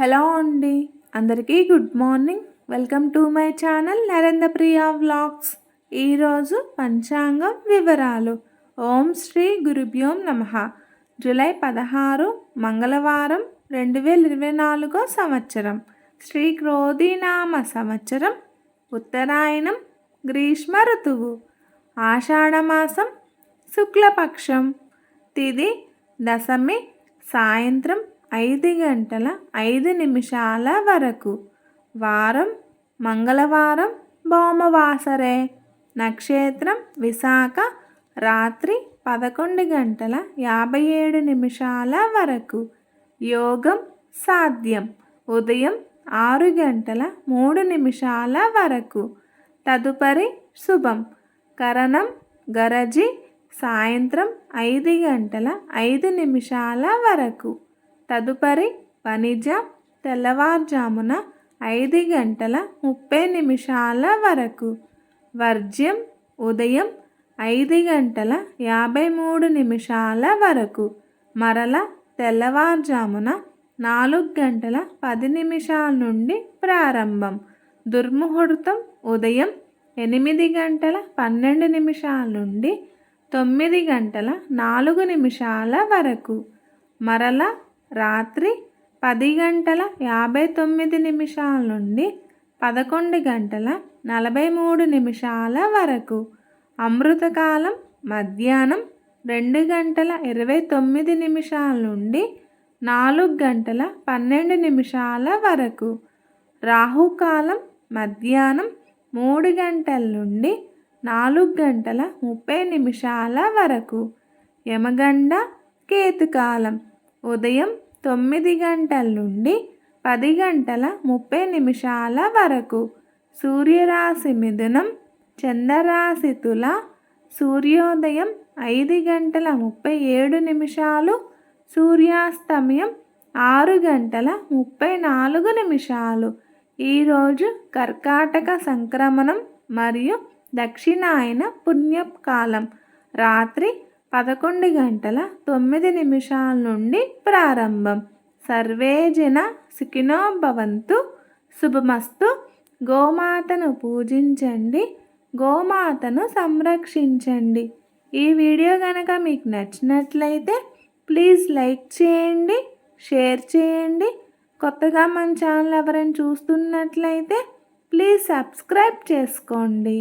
Hello అండి. అందరికీ good morning. Welcome to my channel Narendra Priya vlogs ఈరోజు పంచాంగం వివరాలు. ఓం శ్రీ గురుభ్యోం నమ. జూలై పదహారు మంగళవారం రెండు వేల ఇరవై నాలుగో సంవత్సరం. శ్రీ క్రోధీనామ సంవత్సరం. ఉత్తరాయణం గ్రీష్మ ఋతువు. ఆషాఢమాసం శుక్లపక్షం. తిది దశమి సాయంత్రం ఐదు గంటల ఐదు నిమిషాల వరకు. వారం మంగళవారం భౌమవాసరే. నక్షత్రం విశాఖ రాత్రి పదకొండు గంటల యాభై ఏడు నిమిషాల వరకు. యోగం సాధ్యం. ఉదయం ఆరు గంటల మూడు నిమిషాల వరకు. తదుపరి శుభం. కరణం గరజి సాయంత్రం ఐదు గంటల ఐదు నిమిషాల వరకు. తదుపరి పనిజం తెల్లవారుజామున ఐదు గంటల ముప్పై నిమిషాల వరకు. వర్జ్యం ఉదయం ఐదు గంటల యాభై మూడు నిమిషాల వరకు. మరల తెల్లవారుజామున నాలుగు గంటల పది నిమిషాల నుండి ప్రారంభం. దుర్ముహూర్తం ఉదయం ఎనిమిది గంటల పన్నెండు నిమిషాల నుండి తొమ్మిది గంటల నాలుగు నిమిషాల వరకు. మరల రాత్రి పది గంటల యాభై తొమ్మిది నిమిషాల నుండి పదకొండు గంటల నలభై మూడు నిమిషాల వరకు. అమృతకాలం మధ్యాహ్నం రెండు గంటల ఇరవై తొమ్మిది నిమిషాల నుండి నాలుగు గంటల పన్నెండు నిమిషాల వరకు. రాహుకాలం మధ్యాహ్నం మూడు గంటల నుండి నాలుగు గంటల ముప్పై నిమిషాల వరకు. యమగండ కేతుకాలం ఉదయం తొమ్మిది గంటల నుండి పది గంటల ముప్పై నిమిషాల వరకు సూర్యరాశి మిథునం చంద్రరాశి తుల సూర్యోదయం ఐదు గంటల ముప్పై ఏడు నిమిషాలు సూర్యాస్తమయం ఆరు గంటల ముప్పై నాలుగు నిమిషాలు. ఈరోజు కర్కాటక సంక్రమణం మరియు దక్షిణాయన పుణ్యకాలం. రాత్రి పదకొండు గంటల తొమ్మిది నిమిషాల నుండి ప్రారంభం. సర్వే జన సుఖినో భవంతు. శుభమస్తు. గోమాతను పూజించండి. గోమాతను సంరక్షించండి. ఈ వీడియో కనుక మీకు నచ్చినట్లయితే ప్లీజ్ లైక్ చేయండి షేర్ చేయండి. కొత్తగా మన ఛానల్ ఎవరైనా చూస్తున్నట్లయితే ప్లీజ్ సబ్స్క్రైబ్ చేసుకోండి.